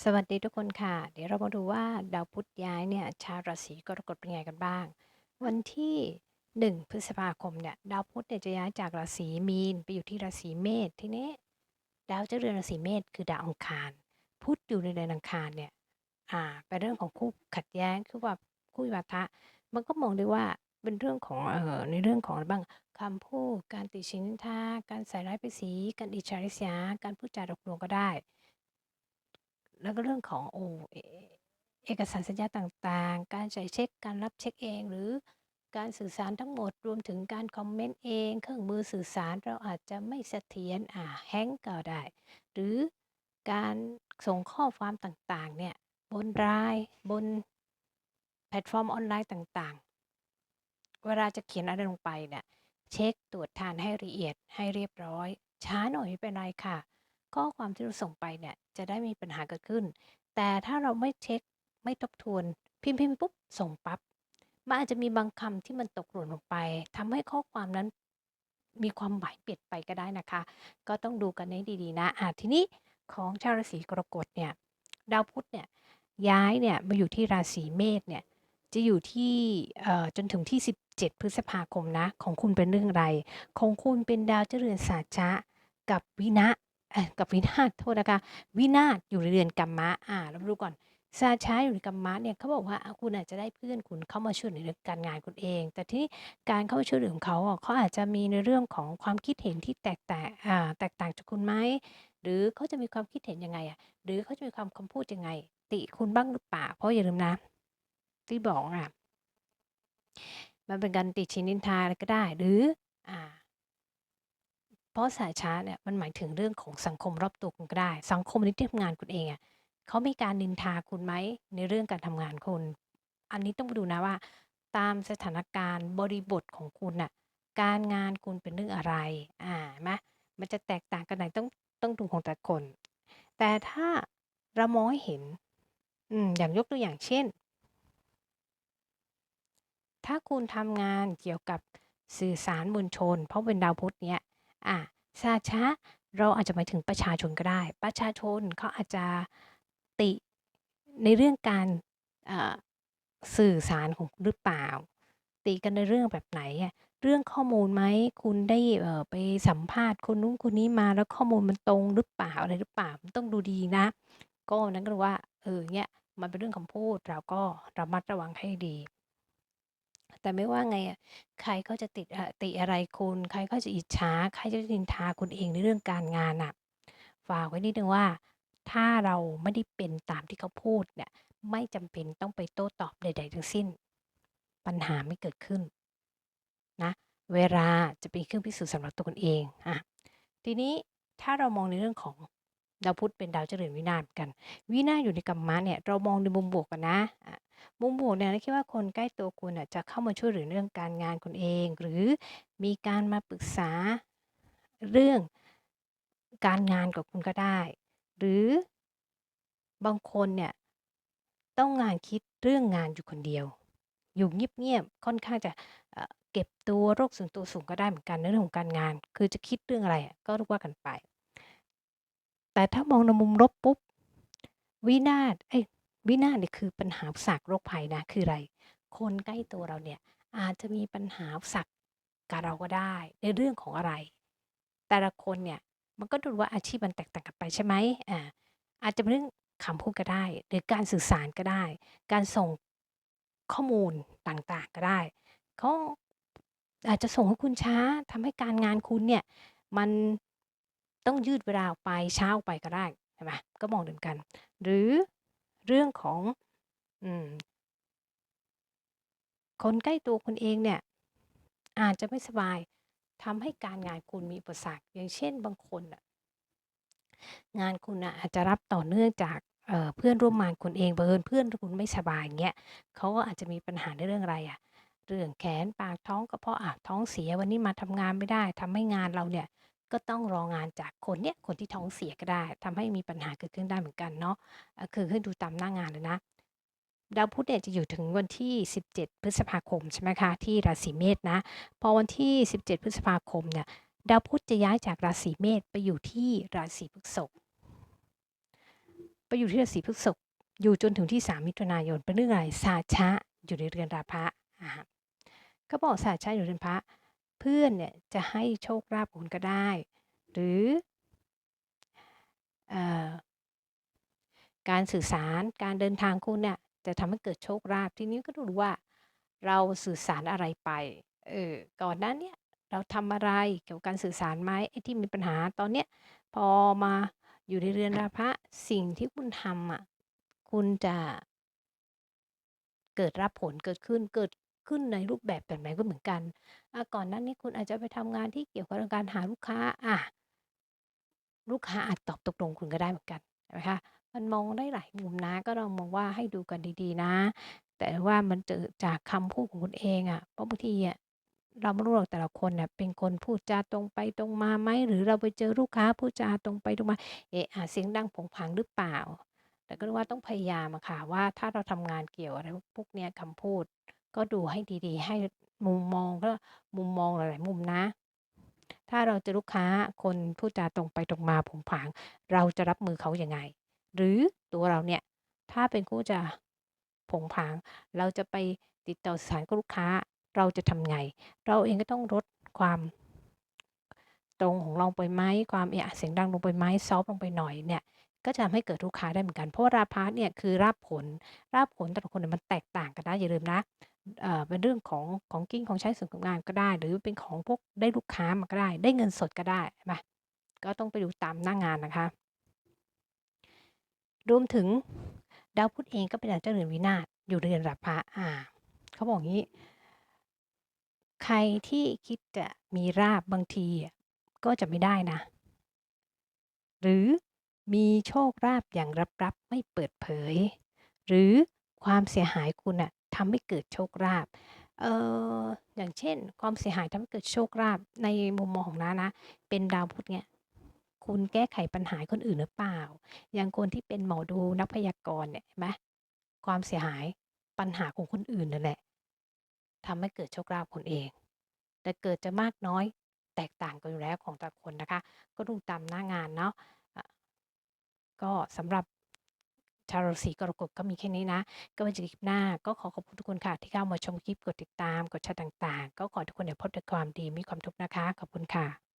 สวัสดีทุกคนค่ะ เดี๋ยวเรามาดูว่าดาวพุธย้ายเนี่ยชาวราศีกรกฎเป็นไงกันบ้าง วันที่ 1 พฤษภาคมเนี่ยดาวพุธเนี่ยจะย้ายจากราศีมีนไปอยู่ที่ราศีเมษทีนี้ดาวเจ้าเรือนราศีเมษคือดาวอังคาร พุธอยู่ในเดือนอังคารเนี่ยอ่าเป็นเรื่องของคู่ขัดแย้งคือว่าคู่วิวาทะ มันก็มองได้ว่าเป็นเรื่องของเอ่อในเรื่องของอะไรบ้างคำพูดการติชินทาการใส่ร้ายไปสี การอิจฉาริษยาการพูดจาหลอกลวงก็ได้ แล้วก็เรื่องของโอ้เอกสารสัญญาต่างๆ การจ่ายเช็ค การรับเช็คเอง หรือการสื่อสารทั้งหมดรวมถึงการคอมเมนต์เอง เครื่องมือสื่อสารเราอาจจะไม่เสถียรอ่าแฮงก์ก็ได้ หรือการส่งข้อความต่างๆเนี่ยบนไลน์บนแพลตฟอร์มออนไลน์ต่างๆ เวลาจะเขียนอะไรลงไปเนี่ยเช็คตรวจทานให้ละเอียดให้เรียบร้อย ช้าหน่อยไม่เป็นไรค่ะ ข้อความที่เราส่งไปเนี่ยจะได้มีปัญหาเกิดขึ้น แต่ถ้าเราไม่เช็คไม่ทบทวน พิมพ์พิมพ์ปุ๊บส่งปั๊บมันอาจจะมีบางคำที่มันตกหล่นลงไปทำให้ข้อความนั้นมีความหมายเปลี่ยนไปก็ได้นะคะ ก็ต้องดูกันให้ดีๆนะอะทีนี้ของชาวราศีกรกฎเนี่ยดาวพุธเนี่ยย้ายเนี่ยมาอยู่ที่ราศีเมษเนี่ยจะอยู่ที่จนถึงที่ 17 พฤษภาคมนะ ของคุณเป็นเรื่องอะไร ของคุณเป็นดาวเจริญศาสตร์ชะกับวินะ กับวินาศโทษนะคะวินาศอยู่ในเรือนกรรมะอ่าเราดูก่อนซาช้าอยู่ในกรรมะเนี่ยเขาบอกว่าคุณอาจจะได้เพื่อนคุณเข้ามาช่วยในเรื่องการงานคุณเอง แต่ที่การเข้าช่วยเหลือของเขาเขาอาจจะมีในเรื่องของความคิดเห็นที่แตกต่างอ่าแตกต่างจากคุณไหมหรือเขาจะมีความคิดเห็นยังไงอะหรือเขาจะมีความคำพูดยังไง ติคุณบ้างหรือเปล่าเพราะอย่าลืมนะที่บอกอะมันเป็นการติชินินทาอะไรก็ได้หรืออ่า เพราะสายชาร์เนี่ยมันหมายถึงเรื่องของสังคมรอบตัวคุณก็ได้ สังคมในที่ทำงานคุณเองอะเขามีการนินทาคุณไหมในเรื่องการทำงานคุณ อันนี้ต้องไปดูนะว่า ตามสถานการณ์บริบทของคุณน่ะการงานคุณเป็นเรื่องอะไร อ่าไหมมันจะแตกต่างกันไหนต้องต้องดูของแต่คน แต่ถ้าเรามองให้เห็นอืมอย่างยกตัวอย่างเช่น ถ้าคุณทำงานเกี่ยวกับสื่อสารมวลชน เพราะเป็นดาวพุธเนี้ย อะซาชะเราอาจจะหมายถึงประชาชนก็ได้ ประชาชนเขาอาจจะติในเรื่องการสื่อสารของหรือเปล่าติกันในเรื่องแบบไหนอะเรื่องข้อมูลไหมคุณได้ไปสัมภาษณ์คนนู้นคนนี้มาแล้วข้อมูลมันตรงหรือเปล่าอะไรหรือเปล่ามันต้องดูดีนะ ก็นั้นก็ว่าเออเนี่ยมันเป็นเรื่องคำพูดเราก็ระมัดระวังให้ดี แต่ไม่ว่าไงอะ ใครก็จะติดอติอะไรคุณ ใครก็จะอิจฉา ใครจะนินทาคุณเองในเรื่องการงานน่ะ ฝากไว้นิดนึงว่า ถ้าเราไม่ได้เป็นตามที่เขาพูดเนี่ย ไม่จำเป็นต้องไปโต้ตอบใด ๆ ทั้งสิ้น ปัญหาไม่เกิดขึ้นนะ เวลาจะเป็นเครื่องพิสูจน์สำหรับตัวคุณเองอะ ทีนี้ถ้าเรามองในเรื่องของ ดาวพุธเป็นดาวเจริญวินาศกัน วินาศอยู่ในกรรมะเนี่ยเรามองในมุมบวกกันนะะมุมบวกเนี่ยคิดว่าคนใกล้ตัวคุณจะเข้ามาช่วยเหลือเรื่องการงานคุณเอง หรือมีการมาปรึกษาเรื่องการงานกับคุณก็ได้ หรือบางคนเนี่ยต้องงานคิดเรื่องงานอยู่คนเดียว อยู่เงียบๆค่อนข้างจะเก็บตัวโรคส่วนตัวสูงก็ได้เหมือนกันในเรื่องของการงาน คือจะคิดเรื่องอะไรก็รู้ว่ากันไป แต่ถ้ามองในมุมลบปุ๊บ วินาศเอ้วินาศเนี่ยคือปัญหาสักโรคภัยนะ คืออะไร คนใกล้ตัวเราเนี่ยอาจจะมีปัญหาสักกับเราก็ได้ ในเรื่องของอะไร แต่ละคนเนี่ยมันก็ดูว่าอาชีพมันแตกต่างกันไปใช่ไหมอ่าอาจจะเป็นเรื่องคำพูดก็ได้ หรือการสื่อสารก็ได้ การส่งข้อมูลต่างๆก็ได้เขาอาจจะส่งให้คุณช้าทำให้การงานคุณเนี่ยมัน ต้องยืดเวลาออกไปเช้าไปก็ได้ใช่ไหมก็มองเดิมกัน หรือเรื่องของอคนใกล้ตัวคุณเองเนี่ย อาจจะไม่สบายทำให้การงานคุณมีอุปสรรคอย่างเช่นบางคนงานคุณอาจจะรับต่อเนื่องจากเเพื่อนร่วมงานคุณเองเบิร์เพื่อนคุณไม่สบายเงี้ยเขาก็อาจจะมีปัญหาในเรื่องอะไรอะเรื่องแขนปากท้องกระเพาะอะท้องเสียวันนี้มาทำงานไม่ได้ทำให้งานเราเนี่ย ก็ต้องรองานจากคนเนี้ยคนที่ท้องเสียก็ได้ทำให้มีปัญหาเกิดขึ้นได้เหมือนกันเนาะคือให้นดูตามหน้างานเลยนะดาวพุธเนี่ยจะอยู่ถึงวันที่ 17 พฤษภาคมใช่ไหมคะที่ราศีเมษนะ พอวันที่ 17 พฤษภาคมเนี่ยดาวพุธจะย้ายจากราศีเมษไปอยู่ที่ราศีพฤษภไปอยู่ที่ราศีพฤษภอยู่จนถึงที่ 3 มิถุนายนเป็นเรื่องอะไรสาชะอยู่ในเรือนราพะอ่าก็บอกสาชะอยู่เรือนพระ เพื่อนเนี่ยจะให้โชคลาภคุณก็ได้ หรืออการสื่อสารการเดินทางคุณเนี่ยจะทำให้เกิดโชคลาภทีนี้ก็ดูว่าเราสื่อสารอะไรไปเออก่อนหน้าเนี้ยเราทำอะไรเกี่ยวกับการสื่อสารไหมไอ้ที่มีปัญหาตอนเนี้ยพอมาอยู่ในเรือนราพะสิ่งที่คุณทำอะคุณจะเกิดรับผลเกิดขึ้นเกิด ขึ้นในรูปแบบแบบไหนก็เหมือนกัน อะก่อนหน้านี้คุณอาจจะไปทำงานที่เกี่ยวกับการหาลูกค้า อะลูกค้าอาจตอบตกลงคุณก็ได้เหมือนกันใช่ไหมคะ มันมองได้หลายมุมนะ ก็ลองมองว่าให้ดูกันดี ๆ นะ แต่ว่ามันเจอจากคำพูดของคุณเองอะ เพราะบางทีอะ เราไม่รู้หรอกแต่ละคนเนี่ยเป็นคนพูดจาตรงไปตรงมาไหม หรือเราไปเจอลูกค้าพูดจาตรงไปตรงมา เอะอะเสียงดังผงผางหรือเปล่า แต่ก็ว่าต้องพยายามอะค่ะว่า ถ้าเราทำงานเกี่ยวอะไรพวกเนี้ย คำพูด ก็ดูให้ดีๆ ให้มุมมองก็มุมมองหลายๆมุมนะ ถ้าเราจอลูกค้าคนพูดจาตรงไปตรงมาผงผาง เราจะรับมือเขาอยังไง หรือตัวเราเนี่ย ถ้าเป็นผู้จะผงผาง เราจะไปติดต่อสื่อสารกับลูกค้าเราจะทำไง เราเองก็ต้องลดความตรงของเราไปไหมความเอะเสียงดังลงไปไหมซอฟต์ลงไปหน่อยเนี่ยก็จะทำให้เกิดลูกค้าได้เหมือนกัน เพราะว่าราพาเนี่ยคือราบผล ราบผลแต่ละคนเนี่ยมันแตกต่างกันนะอย่าลืมนะ อ่อเป็นเรื่องของของกิ้งของใช้ส่วนของงานก็ได้ หรือเป็นของพวกได้ลูกค้ามาก็ได้ ได้เงินสดก็ได้ใช่ไหม ก็ต้องไปดูตามหน้างานนะคะ รวมถึงดาวพุธเองก็เป็นดาวเจ้าเรือนวินาศอยู่เรือนราพะอ่า เขาบอกงี้ ใครที่คิดจะมีราบบางทีก็จะไม่ได้นะ หรือมีโชคลาภอย่างลับๆไม่เปิดเผย หรือความเสียหายคุณอะ ทำให้เกิดโชคลาภเอ่ออย่างเช่น ความเสียหายทำให้เกิดโชคลาภในมุมมองของน้านะ เป็นดาวพุธเนี่ยคุณแก้ไขปัญหาคนอื่นหรือเปล่า อย่างคนที่เป็นหมอดูนักพยากรณ์เนี่ยเห็นไหมความเสียหายปัญหาของคนอื่นนั่นแหละทำให้เกิดโชคลาภคนเอง แต่เกิดจะมากน้อยแตกต่างกันอยู่แล้วของแต่ละคนนะคะ ก็ดูตามหน้างานเนาะอะก็สำหรับ ชาวราศีกรกฎก็มีแค่นี้นะ ก็ไว้เจอกันคลิปหน้าก็ขอขอบคุณทุกคนค่ะ ที่เข้ามาชมคลิปกดติดตาม กดแชร์ต่างๆ ก็ขอทุกคนเนี่ยพบแต่ความดีมีความทุกข์นะคะ ขอบคุณค่ะ